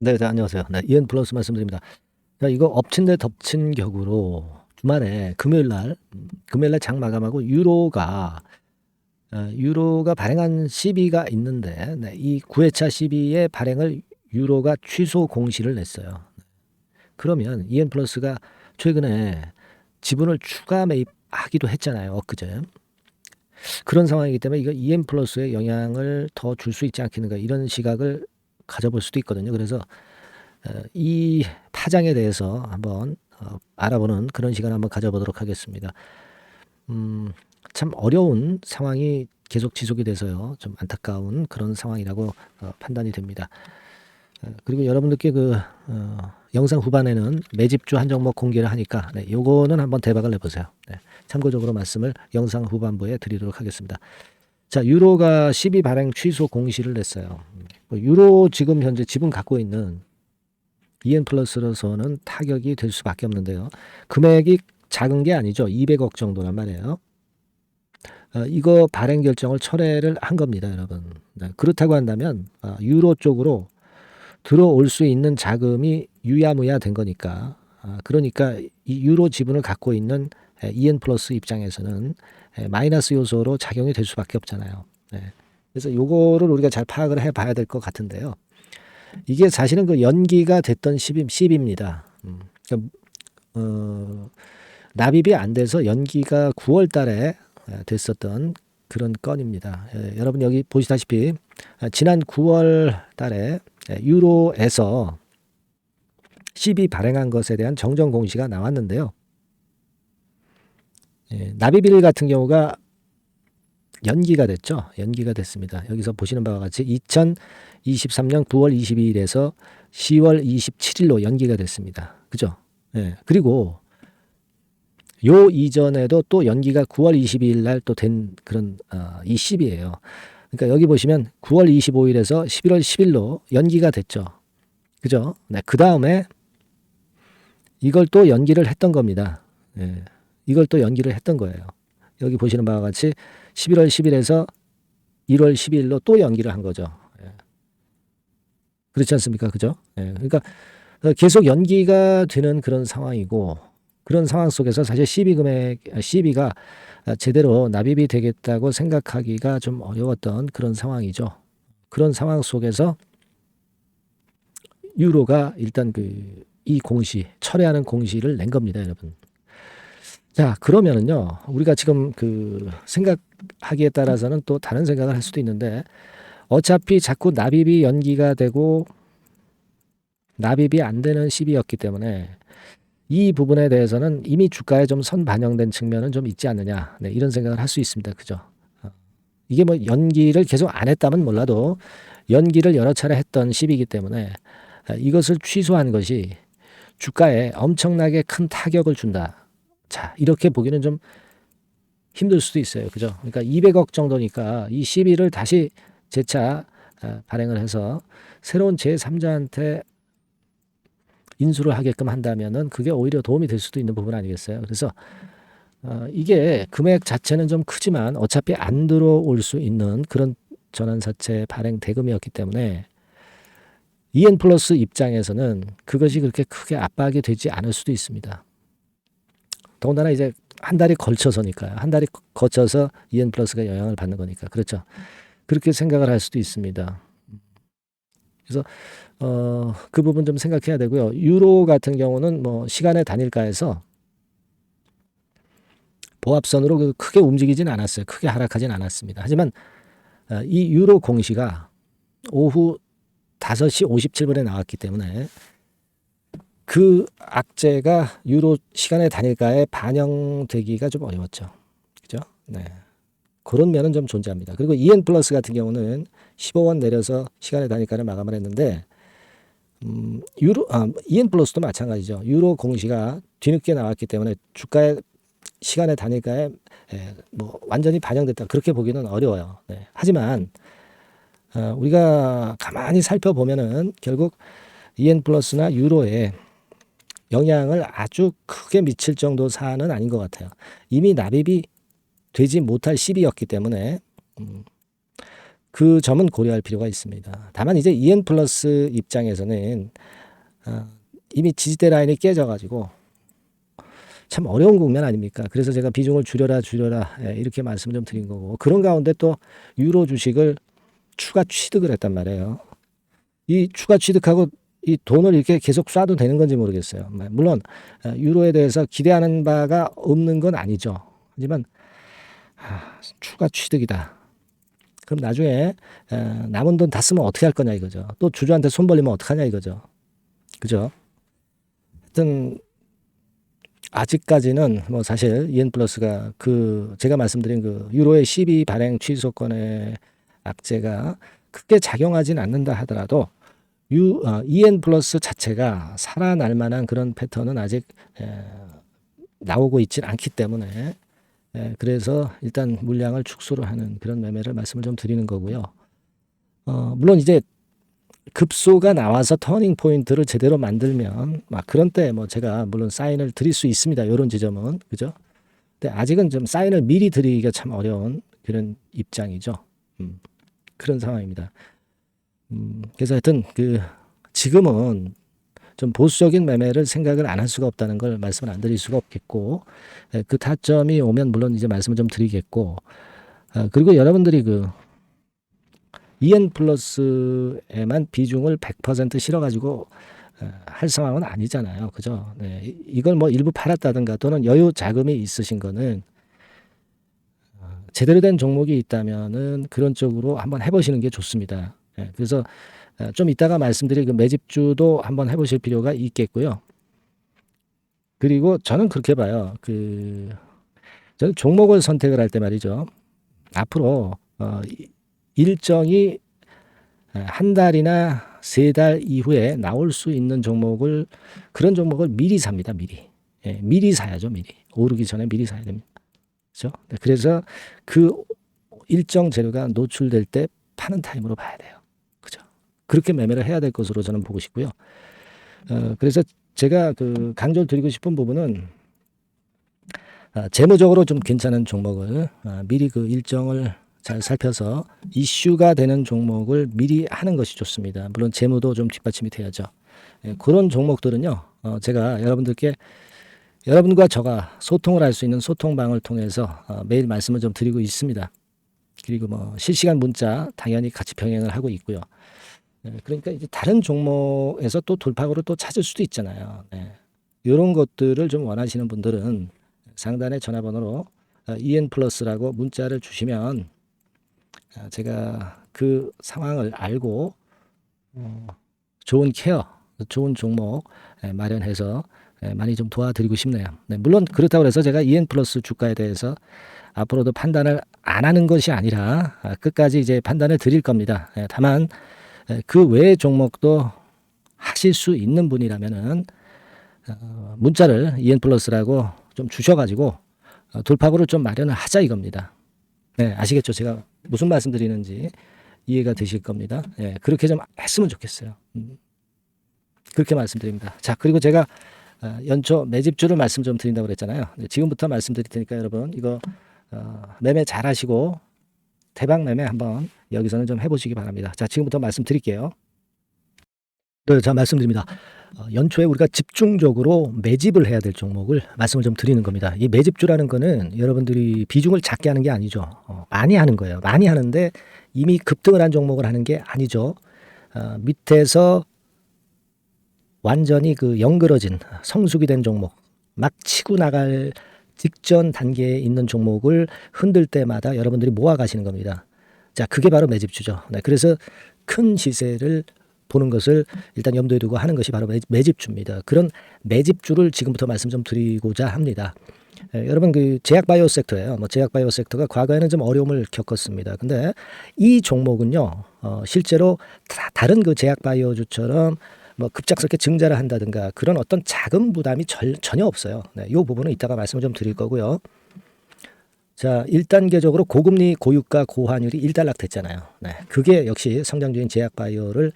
네. 네. 안녕하세요. 네. 이엔 플러스 말씀드립니다. 자 이거 엎친 데 덮친 격으로 주말에 금요일 날 음 금요일 날 장 마감하고 유로가 어 유로가 발행한 시비가 있는데 네 이 9 회차 시비의 발행을 유로가 취소 공시를 냈어요. 그러면 이엔 플러스가 최근에 지분을 추가 매입하기도 했잖아요, 엊그제. 그런 상황이기 때문에 이거 이엔 플러스에 영향을 더 줄 수 있지 않겠는가 이런 시각을 가져볼 수도 있거든요. 그래서 어이 파장에 대해서 한번 어 알아보는 그런 시간을 한번 가져보도록 하겠습니다. 음 참 어려운 상황이 계속 지속이 돼서요. 좀 안타까운 그런 상황이라고 어 판단이 됩니다. 어 그리고 여러분들께 그 어 영상 후반에는 매집주 한 종목 공개를 하니까 네 요거는 한번 대박을 내 보세요. 네. 참고적으로 말씀을 영상 후반부에 드리도록 하겠습니다. 자 유로가 시비 발행 취소 공시를 냈어요. 뭐 유로 지금 현재 지분 갖고 있는 이엔 플러스로서는 타격이 될 수밖에 없는데요. 금액이 작은 게 아니죠. 200억 정도란 말이에요. 어 이거 발행 결정을 철회를 한 겁니다, 여러분. 네. 그렇다고 한다면 아 유로 쪽으로 들어올 수 있는 자금이 유야무야 된 거니까 아 그러니까 이 유로 지분을 갖고 있는 예 이엔 플러스 입장에서는 예 마이너스 요소로 작용이 될 수밖에 없잖아요. 네. 그래서 요거를 우리가 잘 파악을 해 봐야 될 것 같은데요. 이게 사실은 그 연기가 됐던 시비 시비입니다. 음. 그러니까 어 납입이 안 돼서 연기가 9월 달에 예 됐었던 그런 건입니다. 예 여러분 여기 보시다시피 아 지난 9월 달에 예 유로에서 시비 발행한 것에 대한 정정 공시가 나왔는데요. 예 납입일 같은 경우가 연기가 됐죠. 연기가 됐습니다. 여기서 보시는 바와 같이 2023년 9월 22일에서 10월 27일로 연기가 됐습니다. 그죠? 예. 그리고 요 이전에도 또 연기가 9월 22일 날 또 된 그런 어 이 시비예요. 그러니까 여기 보시면 9월 25일에서 11월 10일로 연기가 됐죠. 그죠? 네. 그 다음에 이걸 또 연기를 했던 겁니다. 예. 이걸 또 연기를 했던 거예요. 여기 보시는 바와 같이 11월 10일에서 1월 12일로 또 연기를 한 거죠. 예. 그렇지 않습니까? 그죠? 예. 그러니까 어 계속 연기가 되는 그런 상황이고 그런 상황 속에서 사실 시비 금액 아 시비가 아 제대로 납입이 되겠다고 생각하기가 좀 어려웠던 그런 상황이죠. 그런 상황 속에서 유로가 일단 그 이 공시 철회하는 공시를 낸 겁니다, 여러분. 자 그러면은요. 우리가 지금 그 생각하기에 따라서는 또 다른 생각을 할 수도 있는데 어차피 자꾸 납입이 연기가 되고 납입이 안 되는 시비였기 때문에 이 부분에 대해서는 이미 주가에 좀 선 반영된 측면은 좀 있지 않느냐. 네 이런 생각을 할 수 있습니다. 그죠? 어 이게 뭐 연기를 계속 안 했다면 몰라도 연기를 여러 차례 했던 시비이기 때문에 아 이것을 취소한 것이 주가에 엄청나게 큰 타격을 준다. 자 이렇게 보기는 좀 힘들 수도 있어요. 그죠? 그러니까 200억 정도니까 이 시비를 다시 재차 아 발행을 해서 새로운 제3자한테 인수를 하게끔 한다면은 그게 오히려 도움이 될 수도 있는 부분 아니겠어요? 그래서 어 이게 금액 자체는 좀 크지만 어차피 안 들어올 수 있는 그런 전환사채 발행 대금이었기 때문에 이엔 플러스 입장에서는 그것이 그렇게 크게 압박이 되지 않을 수도 있습니다. 더군다나 이제 한 달이 걸쳐서니까요. 한 달이 거쳐서 이엔 플러스가 영향을 받는 거니까. 그렇죠? 그렇게 생각을 할 수도 있습니다. 그래서 어 그 부분 좀 생각해야 되고요. 유로 같은 경우는 뭐 시간의 단일가에서 보합선으로 그 크게 움직이진 않았어요. 크게 하락하진 않았습니다. 하지만 어이 유로 공시가 오후 5시 57분에 나왔기 때문에 그 악재가 유로 시간의 단일가에 반영되기가 좀 어려웠죠. 그죠? 네. 그런 면은 좀 존재합니다. 그리고 이엔 플러스 같은 경우는 15원 내려서 시간의 단일가를 마감을 했는데 음 유로 아 이엔 플러스도 마찬가지죠. 유로 공시가 뒤늦게 나왔기 때문에 주가의 시간의 단일가에 예 뭐 완전히 반영됐다 그렇게 보기는 어려워요. 네. 하지만 어 우리가 가만히 살펴보면은 결국 이엔 플러스나 유로에 영향을 아주 크게 미칠 정도 사안은 아닌 것 같아요. 이미 납입이 되지 못할 시비였기 때문에 음 그 점은 고려할 필요가 있습니다. 다만 이제 EN 플러스 입장에서는 어, 이미 지지대 라인이 깨져가지고 참 어려운 국면 아닙니까? 그래서 제가 비중을 줄여라 줄여라 예, 이렇게 말씀을 좀 드린 거고 그런 가운데 또 유로 주식을 추가 취득을 했단 말이에요. 이 추가 취득하고 이 돈을 이렇게 계속 쏴도 되는 건지 모르겠어요. 네, 물론 어, 유로에 대해서 기대하는 바가 없는 건 아니죠. 하지만 아, 추가 취득이다. 그럼 나중에 에, 남은 돈 다 쓰면 어떻게 할 거냐 이거죠. 또 주주한테 손 벌리면 어떡하냐 이거죠. 그죠? 하여튼 아직까지는 뭐 사실 이엔 플러스가 그 제가 말씀드린 그 유로의 12 발행 취소권의 악재가 크게 작용하진 않는다 하더라도 유 어, EN 플러스 자체가 살아날 만한 그런 패턴은 아직 에, 나오고 있진 않기 때문에 에, 그래서 일단 물량을 축소를 하는 그런 매매를 말씀을 좀 드리는 거고요. 어, 물론 이제 급소가 나와서 터닝 포인트를 제대로 만들면 막 그런 때 뭐 제가 물론 사인을 드릴 수 있습니다. 이런 지점은 그죠? 근데 아직은 좀 사인을 미리 드리기가 참 어려운 그런 입장이죠. 음, 그런 상황입니다. 음, 그래서 하여튼 그 지금은 좀 보수적인 매매를 생각을 안 할 수가 없다는 걸 말씀을 안 드릴 수가 없겠고 에, 그 타점이 오면 물론 이제 말씀을 좀 드리겠고 어, 그리고 여러분들이 그 EN 플러스에만 비중을 100% 실어가지고 어, 할 상황은 아니잖아요. 그죠? 네. 이- 이걸 뭐 일부 팔았다든가 또는 여유 자금이 있으신 거는 어, 제대로 된 종목이 있다면은 그런 쪽으로 한번 해보시는 게 좋습니다. 예, 그래서 어, 좀 이따가 말씀드릴 그 매집주도 한번 해보실 필요가 있겠고요. 그리고 저는 그렇게 봐요. 그 저는 종목을 선택을 할 때 말이죠. 앞으로 어, 이- 일정이 어, 한 달이나 세 달 이후에 나올 수 있는 종목을 그런 종목을 미리 삽니다. 미리. 예, 미리 사야죠. 미리. 오르기 전에 미리 사야 됩니다. 그렇죠? 네, 그래서 그 일정 재료가 노출될 때 파는 타임으로 봐야 돼요. 그렇게 매매를 해야 될 것으로 저는 보고 싶고요. 어, 그래서 제가 그 강조를 드리고 싶은 부분은 아, 재무적으로 좀 괜찮은 종목을 아, 미리 그 일정을 잘 살펴서 이슈가 되는 종목을 미리 하는 것이 좋습니다. 물론 재무도 좀 뒷받침이 돼야죠. 예, 그런 종목들은요, 어, 제가 여러분들께 여러분과 저가 소통을 할 수 있는 소통방을 통해서 어, 매일 말씀을 좀 드리고 있습니다. 그리고 뭐 실시간 문자 당연히 같이 병행을 하고 있고요. 예, 그러니까 이제 다른 종목에서 또 돌파구를 또 찾을 수도 있잖아요. 네. 이런 것들을 좀 원하시는 분들은 상단의 전화번호로 어, EN 플러스라고 문자를 주시면 아, 제가 그 상황을 알고 어, 좋은 케어, 좋은 종목 예, 마련해서 예, 많이 좀 도와드리고 싶네요. 네, 물론 그렇다고 해서 제가 EN 플러스 주가에 대해서 앞으로도 판단을 안 하는 것이 아니라 아, 끝까지 이제 판단을 드릴 겁니다. 예, 다만 예, 그 외의 종목도 하실 수 있는 분이라면은 어, 문자를 EN 플러스라고 좀 주셔가지고 어, 돌파구를 좀 마련을 하자 이겁니다. 네, 아시겠죠? 제가 무슨 말씀 드리는지 이해가 되실 겁니다. 예, 그렇게 좀 했으면 좋겠어요. 음, 그렇게 말씀드립니다. 자, 그리고 제가 어, 연초 매집주를 말씀 좀 드린다고 그랬잖아요. 네, 지금부터 말씀드릴 테니까 여러분 이거 어, 매매 잘 하시고 대박 매매 한번 여기서는 좀 해보시기 바랍니다. 자, 지금부터 말씀드릴게요. 네, 자 말씀드립니다. 어, 연초에 우리가 집중적으로 매집을 해야 될 종목을 말씀을 좀 드리는 겁니다. 이 매집주라는 거는 여러분들이 비중을 작게 하는 게 아니죠. 어, 많이 하는 거예요. 많이 하는데 이미 급등을 한 종목을 하는 게 아니죠. 어, 밑에서 완전히 그 영그러진 성숙이 된 종목, 막 치고 나갈 직전 단계에 있는 종목을 흔들 때마다 여러분들이 모아 가시는 겁니다. 자, 그게 바로 매집주죠. 네, 그래서 큰 시세를 보는 것을 일단 염두에 두고 하는 것이 바로 매- 매집주입니다. 그런 매집주를 지금부터 말씀 좀 드리고자 합니다. 예, 여러분 그 제약 바이오 섹터예요. 뭐 제약 바이오 섹터가 과거에는 좀 어려움을 겪었습니다. 근데 이 종목은요, 어, 실제로 다, 다른 그 제약 바이오주처럼 뭐 급작스럽게 증자를 한다든가 그런 어떤 자금 부담이 절, 전혀 없어요. 네, 이 부분은 이따가 말씀을 좀 드릴 거고요. 자, 1단계적으로 고금리, 고유가, 고환율이 일단락 됐잖아요. 네, 그게 역시 성장주인 제약 바이오를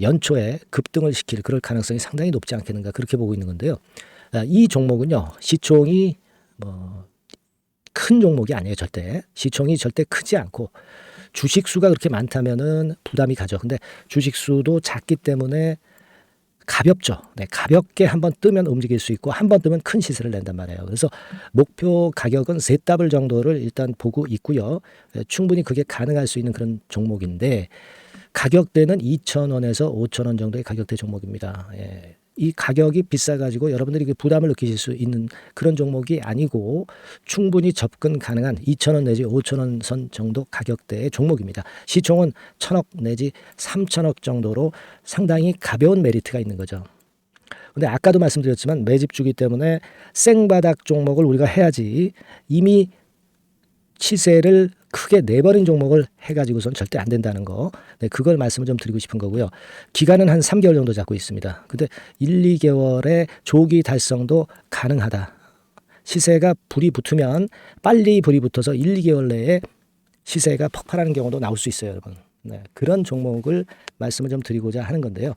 연초에 급등을 시킬 그럴 가능성이 상당히 높지 않겠는가 그렇게 보고 있는 건데요. 아, 이 종목은요 시총이 뭐 큰 종목이 아니에요 절대 시총이 절대 크지 않고 주식 수가 그렇게 많다면은 부담이 가죠. 근데 주식 수도 작기 때문에 가볍죠. 네, 가볍게 한번 뜨면 움직일 수 있고 한 번 뜨면 큰 시세를 낸단 말이에요. 그래서 목표 가격은 세 더블 정도를 일단 보고 있고요. 예, 충분히 그게 가능할 수 있는 그런 종목인데 가격대는 2,000원에서 5,000원 정도의 가격대 종목입니다. 예. 이 가격이 비싸가지고 여러분들이 그 부담을 느끼실 수 있는 그런 종목이 아니고 충분히 접근 가능한 2,000원 내지 5,000원 선 정도 가격대의 종목입니다. 시총은 1,000억 내지 3,000억 정도로 상당히 가벼운 메리트가 있는 거죠. 근데 아까도 말씀드렸지만 매집주기 때문에 생바닥 종목을 우리가 해야지 이미 시세를 크게 내버린 종목을 해가지고선 절대 안 된다는 거. 네, 그걸 말씀을 좀 드리고 싶은 거고요. 기간은 한 3개월 정도 잡고 있습니다. 근데 1, 2개월의 조기 달성도 가능하다. 시세가 불이 붙으면 빨리 불이 붙어서 1, 2개월 내에 시세가 폭발하는 경우도 나올 수 있어요, 여러분. 네, 그런 종목을 말씀을 좀 드리고자 하는 건데요.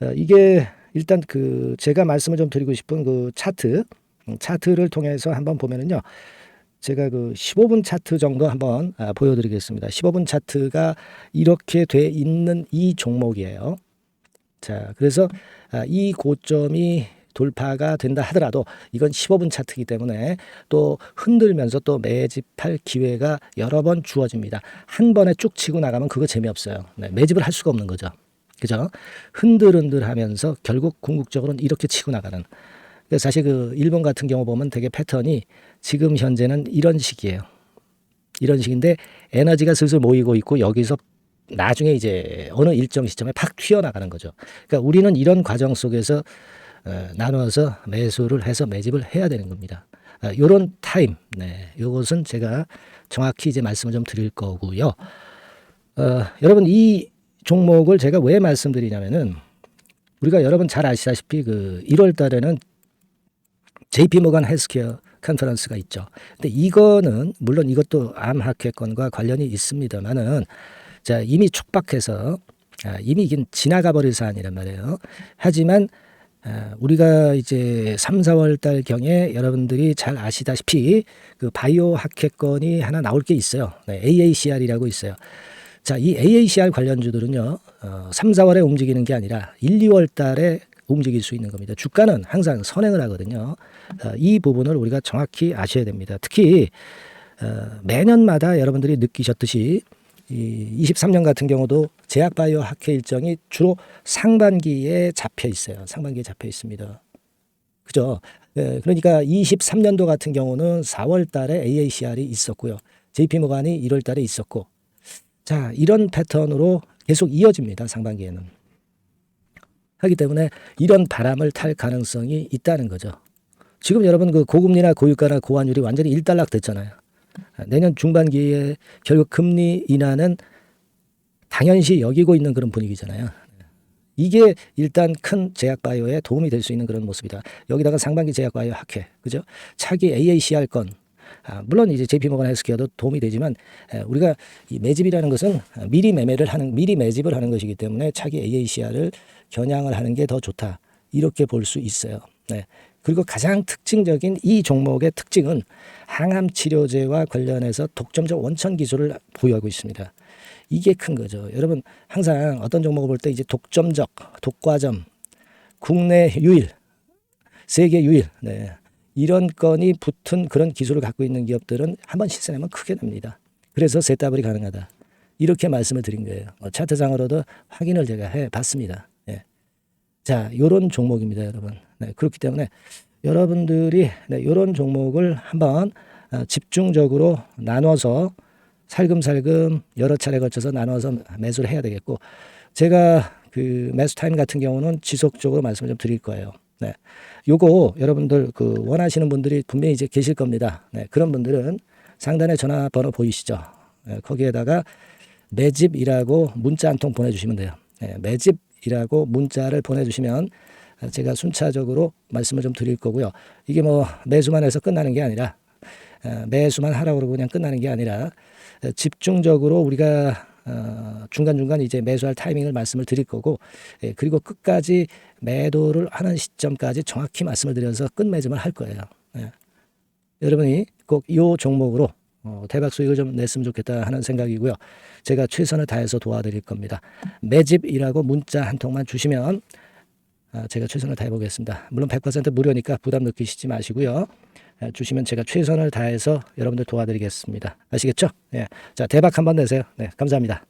어, 이게 일단 그 제가 말씀을 좀 드리고 싶은 그 차트, 음, 차트를 통해서 한번 보면은요. 제가 그 15분 차트 정도 한번 아, 보여드리겠습니다. 15분 차트가 이렇게 돼 있는 이 종목이에요. 자, 그래서 아, 이 고점이 돌파가 된다 하더라도 이건 15분 차트이기 때문에 또 흔들면서 또 매집할 기회가 여러 번 주어집니다. 한 번에 쭉 치고 나가면 그거 재미없어요. 네, 매집을 할 수가 없는 거죠. 그죠? 흔들흔들 하면서 결국 궁극적으로는 이렇게 치고 나가는. 사실 그 일본 같은 경우 보면 되게 패턴이 지금 현재는 이런 식이에요. 이런 식인데 에너지가 슬슬 모이고 있고 여기서 나중에 이제 어느 일정 시점에 팍 튀어나가는 거죠. 그러니까 우리는 이런 과정 속에서 어, 나눠서 매수를 해서 매집을 해야 되는 겁니다. 아, 요런 타임, 네, 요것은 제가 정확히 이제 말씀을 좀 드릴 거고요. 어, 여러분 이 종목을 제가 왜 말씀드리냐면은 우리가 여러분 잘 아시다시피 그 1월 달에는 JP 모간 헬스케어 컨퍼런스가 있죠. 근데 이거는 물론 이것도 암 학회권과 관련이 있습니다만은 자 이미 촉박해서 아, 이미 이게 지나가 버릴 사안이란 말이에요. 하지만 아, 우리가 이제 3, 4월 달 경에 여러분들이 잘 아시다시피 그 바이오 학회권이 하나 나올 게 있어요. 네, AACR이라고 있어요. 자, 이 AACR 관련주들은요, 어, 3, 4월에 움직이는 게 아니라 1, 2월 달에 움직일 수 있는 겁니다. 주가는 항상 선행을 하거든요. 어, 이 부분을 우리가 정확히 아셔야 됩니다. 특히 어, 매년마다 여러분들이 느끼셨듯이 이 23년 같은 경우도 제약바이오 학회 일정이 주로 상반기에 잡혀 있어요. 상반기에 잡혀 있습니다. 그죠? 예, 그러니까 23년도 같은 경우는 4월 달에 AACR이 있었고요. JP 모간이 1월 달에 있었고. 자, 이런 패턴으로 계속 이어집니다. 상반기에는. 하기 때문에 이런 바람을 탈 가능성이 있다는 거죠. 지금 여러분 그 고금리나 고유가나 고환율이 완전히 일단락 됐잖아요. 내년 중반기에 결국 금리 인하는 당연시 여기고 있는 그런 분위기잖아요. 이게 일단 큰 제약 바이오에 도움이 될 수 있는 그런 모습이다. 여기다가 상반기 제약 바이오 학회, 그죠? 차기 AACR 건, 아, 물론 이제 JP모건 헬스케어도 도움이 되지만 에, 우리가 이 매집이라는 것은 미리 매매를 하는 미리 매집을 하는 것이기 때문에 차기 AACR을 겨냥을 하는 게 더 좋다. 이렇게 볼 수 있어요. 네. 그리고 가장 특징적인 이 종목의 특징은 항암 치료제와 관련해서 독점적 원천 기술을 보유하고 있습니다. 이게 큰 거죠. 여러분 항상 어떤 종목을 볼 때 이제 독점적, 독과점, 국내 유일, 세계 유일, 네. 이런 건이 붙은 그런 기술을 갖고 있는 기업들은 한번 실세내면 크게 납니다. 그래서 세답이 가능하다. 이렇게 말씀을 드린 거예요. 어, 차트상으로도 확인을 제가 해 봤습니다. 예. 자, 요런 종목입니다, 여러분. 네, 그렇기 때문에 여러분들이 네, 이런 종목을 한번 어, 집중적으로 나눠서 살금살금 여러 차례 걸쳐서 나눠서 매수를 해야 되겠고 제가 그 매수 타임 같은 경우는 지속적으로 말씀을 좀 드릴 거예요. 네. 요거 여러분들 그 원하시는 분들이 분명히 이제 계실 겁니다. 네. 그런 분들은 상단에 전화번호 보이시죠? 네. 거기에다가 매집이라고 문자 한 통 보내주시면 돼요. 네. 매집이라고 문자를 보내주시면 제가 순차적으로 말씀을 좀 드릴 거고요. 이게 뭐 매수만 해서 끝나는 게 아니라 어, 매수만 하라고 그러고 그냥 끝나는 게 아니라 집중적으로 우리가 어, 중간중간 이제 매수할 타이밍을 말씀을 드릴 거고 예, 그리고 끝까지 매도를 하는 시점까지 정확히 말씀을 드려서 끝매점을 할 거예요. 예. 여러분이 꼭 이 종목으로 어, 대박 수익을 좀 냈으면 좋겠다 하는 생각이고요. 제가 최선을 다해서 도와드릴 겁니다. 매집이라고 문자 한 통만 주시면 아, 제가 최선을 다해 보겠습니다. 물론 100% 무료니까 부담 느끼시지 마시고요. 아, 주시면 제가 최선을 다해서 여러분들 도와드리겠습니다. 아시겠죠? 예. 자, 대박 한번 내세요. 네, 감사합니다.